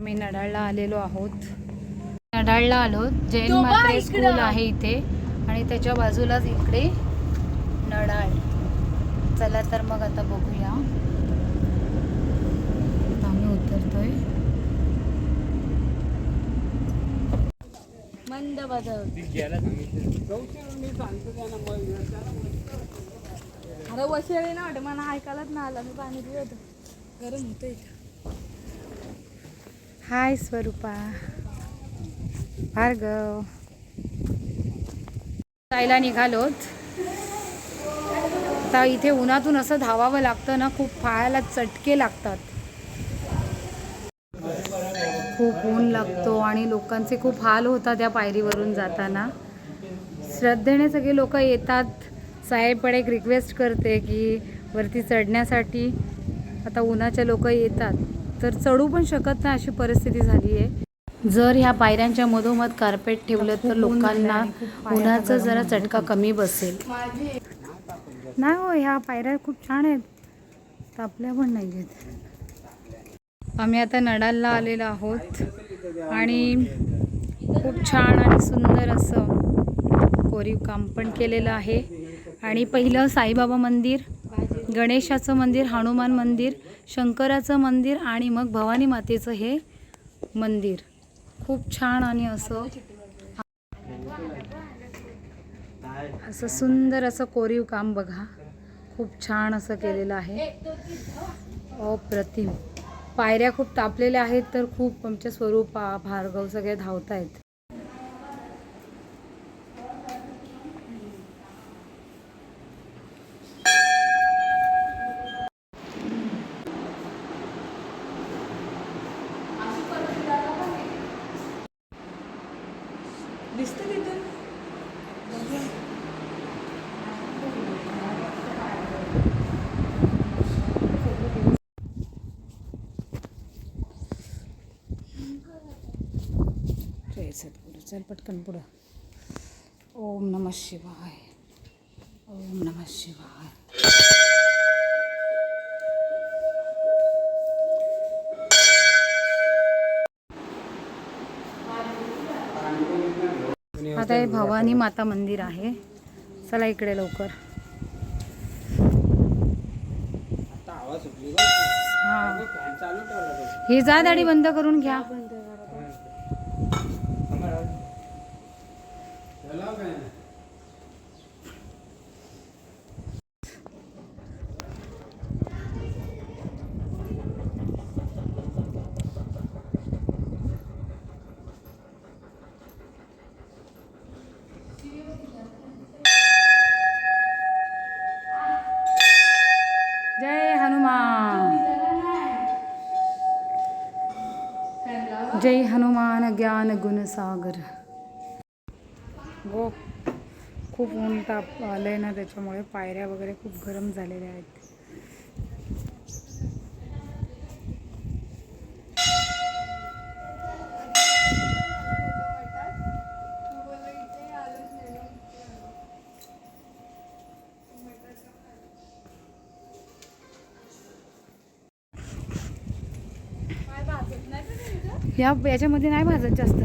आम्ही नडाळला आलेलो आहोत. नडाळला आलो. जैन मात्रे स्कूल आहे इथे. आणि त्याच्या बाजूलाच इकडे नडाळ. चला तर मग आता बघूया. आम्ही उतरतोय. मंद बदल. अरे वशिले ना वाटत मला ऐकायलाच ना आलं. मी पाणी पित होतं. गरम होतं इथं हाय स्वरूपा. भार्गव. जायला निघालोत. आता इथे उन्हातून असं धावावं लागतं ना खूप पायाला चटके लागतात. खूप ऊन लागतो आणि लोकांचे खूप हाल होतात त्या पायरीवरून जाताना. श्रद्धेने सगळे लोक येतात. साहेबकडे एक रिक्वेस्ट करते की वरती चढण्यासाठी. आता उन्हाचे लोक येतात. तर चढू पण शकत नाही अशी परिस्थिती झाली आहे. जर ह्या पायऱ्यांच्या मधोमध कार्पेट ठेवलं तर लोकांना उन्हाचा जरा चटका कमी बसेल. नाही हो ह्या पायऱ्या खूप छान आहेत. तापल्या पण नाही आहेत. आम्ही आता नडालला आलेलो आहोत. आणि खूप छान आणि सुंदर असं कोरीव काम पण केलेलं आहे. आणि पहिलं साईबाबा मंदिर गणेशाचं मंदिर हनुमान मंदिर शंकराचं मंदिर आणि मग भवानी मातेचं हे मंदिर. खूप छान आणि असं असं सुंदर असं कोरीव काम बघा. खूप छान असं केलेलं आहे. अप्रतिम. पायऱ्या खूप तापलेल्या आहेत तर खूप आमच्या स्वरूपा भार्गव सगळे धावत आहेत चल पटकन पुढं. ओम नम शिवाय. ओम नम शिवाय. आता हे भवानी माता मंदिर आहे. चला इकडे लवकर. हा. हे जा दाढी बंद करून घ्या जय हनुमान जय हनुमान ज्ञान गुण सागर. गो खूप ऊन ताप आलं आहे ना त्याच्यामुळे पायऱ्या वगैरे खूप गरम झालेल्या आहेत. या याच्यामध्ये नाही भाजत जास्त.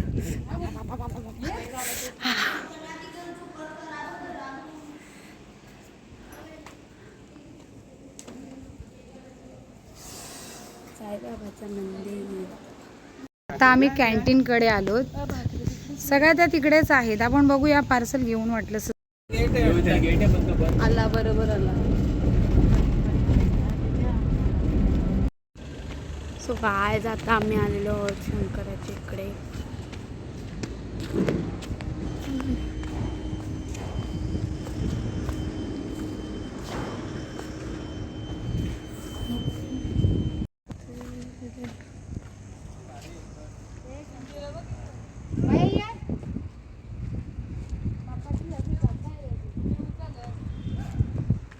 आता आम्ही कॅन्टीनकडे आलो. सगळ्या त्या तिकडेच आहेत. आपण बघूया पार्सल घेऊन वाटलं. आला बरोबर आला. सो काय जाता आम्ही आलेलो आहोत शंकराच्या इकडे.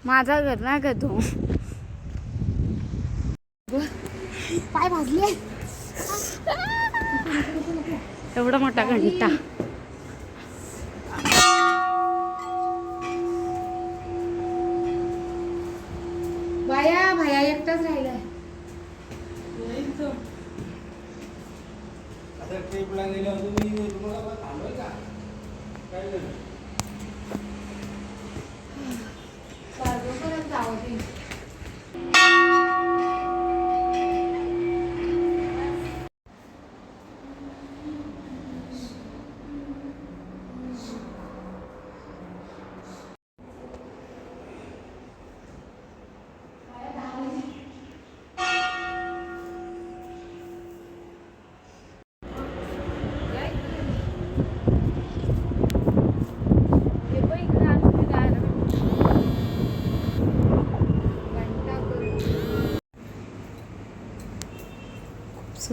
माझा घर ना का तू? എവിടെ മുട്ട കണ്ടിട്ടാ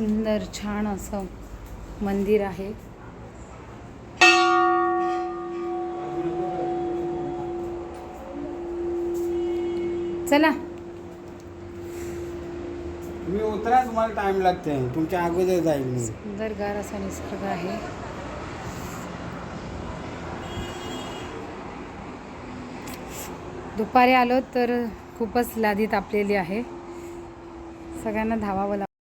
सुंदर छान असं मंदिर आहे. चला. तुम्ही उतरा तुम्हाला टाइम लागते तुमच्या अगोदर जाईल मी. सुंदरगार असा निसर्ग आहे. दुपारी आलो तर खूपच लादी तापलेली आहे. सगळ्यांना धावावं लागतं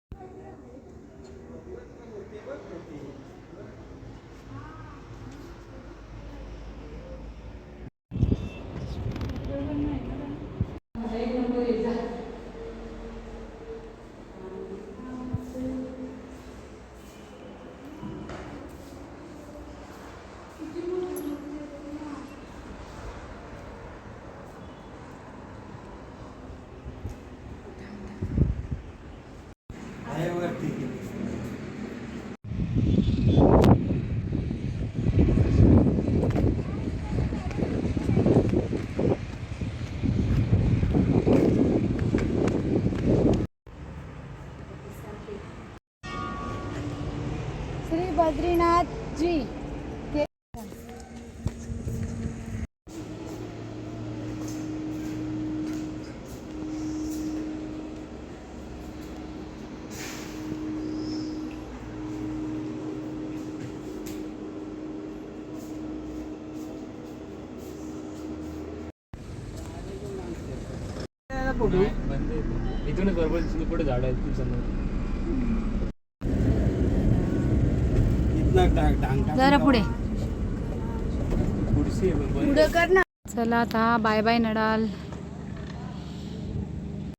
आहे वरती जी इथूनच बरोबर पुढे झाड आहेत समोर जरा पुढे. पुढं कर ना चला आता बाय बाय नडाल.